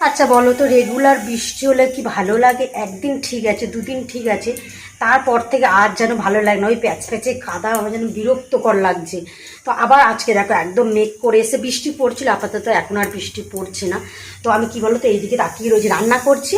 আচ্ছা বলো তো রেগুলার বৃষ্টি হলে কি ভালো লাগে? একদিন ঠিক আছে, দুদিন ঠিক আছে। তারপর থেকে আর যেন ভালো লাগে না, ওই প্যাচ প্যাচে কাদা, আমার যেন বিরক্তকর লাগছে। তো আবার আজকে দেখো, একদম মেঘ করে এসে বৃষ্টি পড়ছিল, আপাতত এখন আর বৃষ্টি পড়ছে না। তো আমি কি বলো তো এইদিকে তাকিয়ে রয়েছি, রান্না করছি,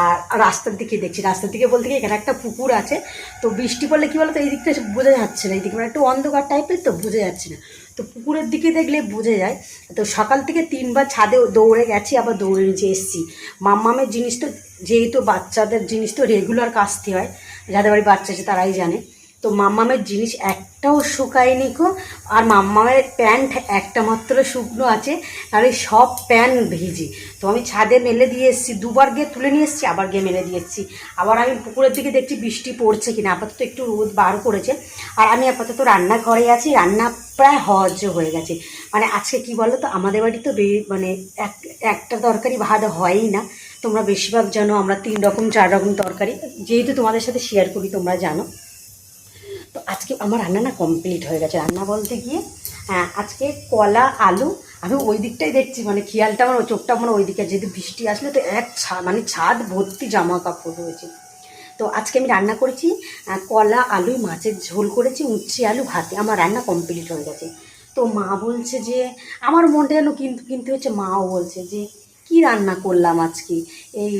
আর রাস্তার দিকে দেখছি। রাস্তার দিকে বলতে কি এখানে একটা পুকুর আছে। তো বৃষ্টি পড়লে কি বলো তো এই দিকটা বোঝা যাচ্ছে না, এইদিকে মানে একটু অন্ধকার টাইপের তো বোঝা যাচ্ছে না। তো পুকুরের দিকে দেখলে বোঝা যায়। তো সকাল থেকে তিনবার ছাদে দৌড়ে গেছি, আবার দৌড়ে নিচে এসেছি। মাম্মামের জিনিস তো, যেহেতু বাচ্চাদের জিনিস তো রেগুলার কাচতে হয়, যাদের বাড়ি বাচ্চা আছে তারাই জানে। তো মাম্মামের জিনিস একটাও শুকায়নি কো আর মাম্মামের প্যান্ট একটা মাত্র শুকনো আছে এই সব প্যান্ট ভিজি। তো আমি ছাদে মেলে দিয়ে এসেছি, দুবার গিয়ে তুলে নিয়ে এসেছি, আবার গিয়ে মেলে দিয়ে এসেছি। আবার আমি পুকুরের দিকে দেখছি বৃষ্টি পড়ছে কিনা, আপাতত একটু রোদ বার করেছে। আর আমি আপাতত রান্না রান্নাঘরে আছি, রান্না প্রায় হজ হয়ে গেছে। মানে আজকে কি বলো তো আমাদের বাড়ি তো মানে এক একটা তরকারি ভাত হয়ই না। তোমরা বেশিরভাগ জানো আমরা তিন রকম, চার রকম তরকারি। যেহেতু তোমাদের সাথে শেয়ার করি, তোমরা জানো। তো আজকে আমার রান্না না কমপ্লিট হয়ে গেছে। রান্না বলতে গিয়ে হ্যাঁ আজকে কলা, আলু, আমি ওই দিকটাই দেখছি মানে খেয়ালটা আমার চোখটা আমার ওই দিকে, যেহেতু বৃষ্টি আসলে তো এক ছা মানে ছাদ ভর্তি জামা কাপড় রয়েছে। তো আজকে আমি রান্না করেছি কলা, আলু, মাছের ঝোল করেছি, উচ্ছে, আলু, ভাতে। আমার রান্না কমপ্লিট হয়ে গেছে। তো মা বলছে যে, আমার মনটা যেন কিন্তু কিন্তু হচ্ছে মাও বলছে যে, কি রান্না করলাম আজকে? এই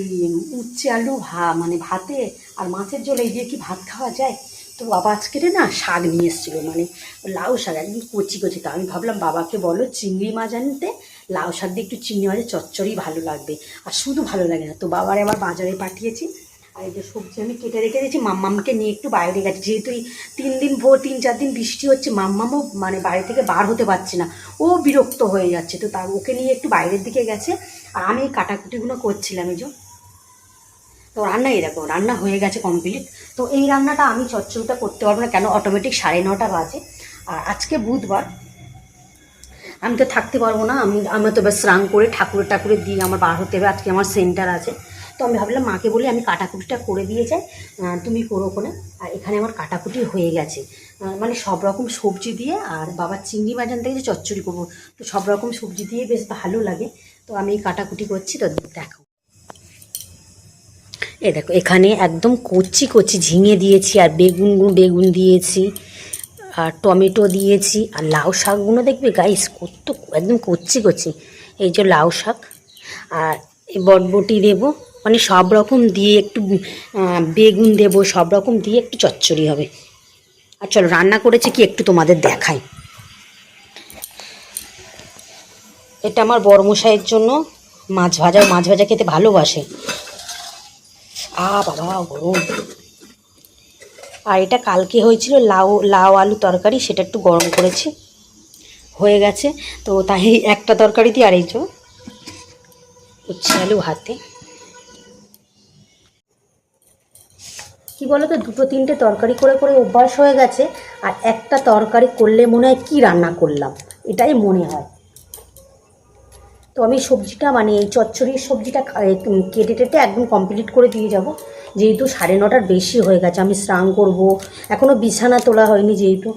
উচ্ছে, আলু, ভা মানে ভাতে আর মাছের ঝোল, এই দিয়ে কি ভাত খাওয়া যায়? তো বাবা আজকে না শাক নিয়ে এসেছিল মানে লাউ শাক, একদম কচি কচি তো। আমি ভাবলাম বাবাকে বলো চিংড়ি মাছ আনতে, লাউ শাক দিয়ে একটু চিংড়ি মাছের চচ্চড়ি ভালো লাগবে। আর শুধু ভালো লাগে না, তো বাবার আবার বাজারে পাঠিয়েছি। আর এই যে সবজি আমি কেটে রেখে দিয়েছি, মাম্মামকে নিয়ে একটু বাইরে গেছি। যেহেতু তিন দিন ভোর, তিন চার দিন বৃষ্টি হচ্ছে, মাম্মামও মানে বাড়ি থেকে বার হতে পারছে না। ও বিরক্ত হয়ে যাচ্ছে, তো তার ওকে নিয়ে একটু বাইরের দিকে গেছে। আর আমি এই কাটাকুটিগুলো করছিলাম, এই যে তো রান্না এরকম রান্না হয়ে গেছে কমপ্লিট তো এই রান্নাটা আমি চচ্চড়িটা করতে পারব না, কেন? অটোমেটিক সাড়ে নটা বাজে। আর আজকে বুধবার, আমি তো থাকতে পারব না, আমি আমি তো এবার স্নান করে ঠাকুরের ঠাকুরের দিয়ে আমার বার হতে হবে, আজকে আমার সেন্টার আছে। তো আমি ভাবলাম, মাকে বলি আমি কাটাকুটিটা করে দিয়ে যাই তুমি করো ওখানে। আর এখানে আমার কাটাকুটি হয়ে গেছে। মানে সব রকম সবজি দিয়ে, আর বাবার চিংড়ি বাজান থেকে যে চচ্চড়ি করব, তো সব রকম সবজি দিয়ে বেশ ভালো লাগে। তো আমি এই কাটাকুটি করছি, তো দেখো এ দেখো, এখানে একদম কচি কচি ঝিঙে দিয়েছি, আর বেগুন বেগুন দিয়েছি, আর টমেটো দিয়েছি, আর লাউ শাকগুলো দেখবে গাইস কত একদম কচি কচি। এই যে লাউ শাক, আর এই বটবটি দেব মানে সব রকম দিয়ে একটু বেগুন দেব, সব রকম দিয়ে একটু চচ্চড়ি হবে। আর চলো, রান্না করেছি কি একটু তোমাদের দেখাই। এটা আমার বড়মশাইয়ের জন্য মাছ ভাজা মাছ ভাজা খেতে ভালোবাসে। আ বাবা গরম আর এটা কালকে হয়েছিল লাউ লাউ আলু তরকারি, সেটা একটু গরম করেছি। হয়ে গেছে, তো তাই একটা তরকারি দিয়ে আর এই যে উচ্ছে আলু হাতে কি বলো তো দুটো তিনটে তরকারি করে করে অভ্যাস হয়ে গেছে, আর একটা তরকারি করলে মনে হয় কী রান্না করলাম, এটাই মনে হয়। তো আমি সবজিটা মানে এই চচ্চড়ির সবজিটা কেটে টেটে একদম কমপ্লিট করে দিয়ে যাব। যেহেতু সাড়ে নটার বেশি হয়ে গেছে, আমি স্নান করব। এখনও বিছানা তোলা হয়নি যেহেতু।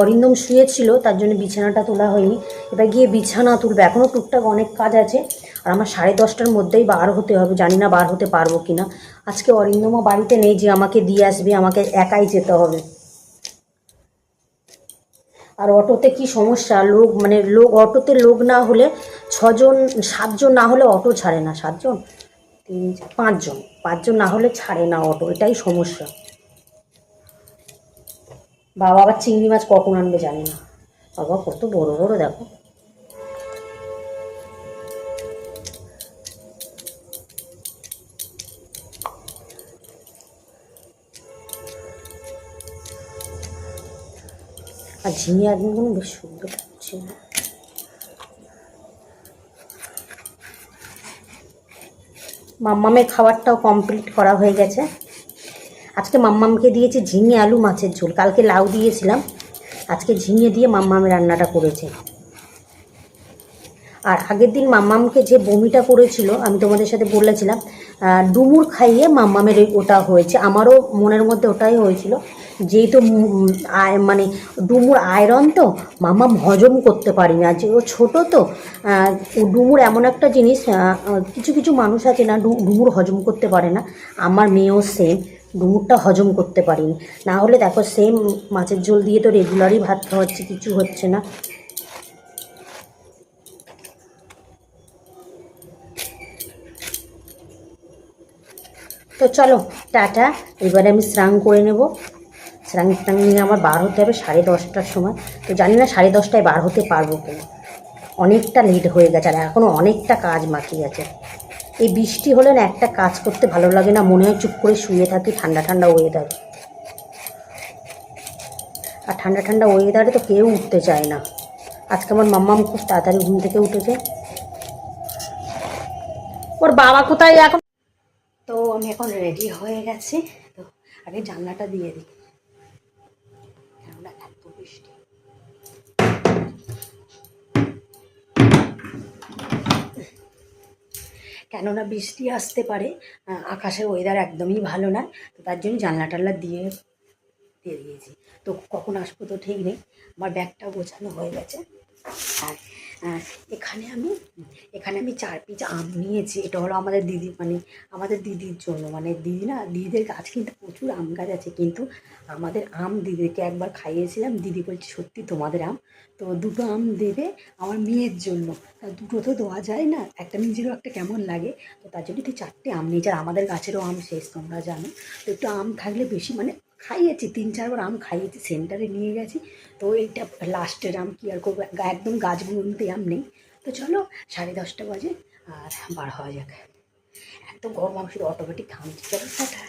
অরিন্দম শুয়েছিল, তার জন্য বিছানাটা তোলা হয়নি। এবার গিয়ে বিছানা তুলবে। এখনও টুকটাক অনেক কাজ আছে। আর আমার সাড়ে দশটার মধ্যেই বার হতে হবে, জানি না বার হতে পারব কি না আজকে অরিন্দমও বাড়িতে নেই, যে আমাকে দিয়ে আসবে, আমাকে একাই যেতে হবে। আর অটোতে কি সমস্যা? লোক মানে লোক, অটোতে লোক না হলে ছজন, সাতজন না হলে অটো ছাড়ে না, সাতজন? তিন পাঁচজন। পাঁচজন না হলে ছাড়ে না অটো, এটাই সমস্যা। বাবা আবার চিংড়ি মাছ কখন আনবে জানি না। বাবা কত বড় বড়, দেখো। আর ঝিঙে একদম বেশ সুন্দর লাগছে মাম্মামের খাবারটাও কমপ্লিট করা হয়ে গেছে। আজকে মাম্মামকে দিয়েছি ঝিঙে আলু মাছের ঝোল। কালকে লাউ দিয়েছিলাম। আজকে ঝিঙে দিয়ে মাম্মামে রান্নাটা করেছে। আর আগের দিন মাম্মামকে যে বমিটা করেছিল, আমি তোমাদের সাথে বলেছিলাম ডুমুর খাইয়ে মাম্মামের ওটা হয়েছে। আমারও মনের মধ্যে ওটাই হয়েছিল। যেহেতু মানে ডুমুর আয়রন তো মামাম হজম করতে পারি না, যে ও ছোটো তো ডুমুর এমন একটা জিনিস কিছু কিছু মানুষ আছে না ডুমুর হজম করতে পারে না, আমার মেয়েও সেম ডুমুরটা হজম করতে পারিনি। না হলে দেখো সেম মাছের ঝোল দিয়ে তো রেগুলারই ভাত খাওয়াচ্ছি, কিছু হচ্ছে না। তো চলো, টাটা, এবারে আমি স্নান করে নেব। স্নান স্নান নিয়ে আমার বার হতে হবে সাড়ে দশটার সময়। তো জানি না সাড়ে দশটায় বার হতে পারব কিনা। অনেকটা লেট হয়ে গেছে আর এখনও অনেকটা কাজ বাকি আছে। এই বৃষ্টি হলে না একটা কাজ করতে ভালো লাগে না, মনে হয় চুপ করে শুয়ে থাকি ঠান্ডা ঠান্ডা ওয়েদার আর ঠান্ডা ঠান্ডা ওয়েদারে তো কেউ উঠতে চায় না। আজকে আমার মাম্মাম খুব তাড়াতাড়ি ঘুম থেকে উঠেছে। ওর বাবা কোথায় এখন? তো আমি এখন রেডি হয়ে গেছি। তো আগে জানলাটা দিয়ে দিই। কেননা বৃষ্টি আসতে পারে আকাশের ওয়েদার একদমই ভালো নয়, তো তার জন্য জানলা টাল্লা দিয়ে দিয়ে দিয়েছি। তো কখন আসব তো ঠিক নেই, আমার ব্যাগটা গোছানো হয়ে গেছে। আর এখানে আমি এখানে আমি চার পিস আম নিয়েছি, এটা হলো আমাদের দিদি মানে আমাদের দিদির জন্য মানে দিদি না, দিদিদের গাছ কিন্তু প্রচুর আম গাছ আছে, কিন্তু আমাদের আম দিদিকে একবার খাইয়েছিলাম, দিদি বলছে, সত্যি তোমাদের আম? তো দুটো আম দেবে আমার মেয়ের জন্য। দুটো তো দেওয়া যায় না, একটা নিজেরও একটা কেমন লাগে, তো তার জন্য তুই চারটে আম নিয়েছি আর আমাদের গাছেরও আম শেষ, তোমরা জানো। তো একটু আম থাকলে বেশি মানে খাইয়েছি, তিন চারবার আম খাইয়েছি, সেন্টারে নিয়ে গেছি, তো এইটা লাস্টের আম কি আর করব? একদম গাছগুলোতে আম নেই। তো চলো সাড়ে দশটা বাজে আর বার হওয়া যাক। একদম গরম মাংস অটোমেটিক ঘামছে চলো টাটা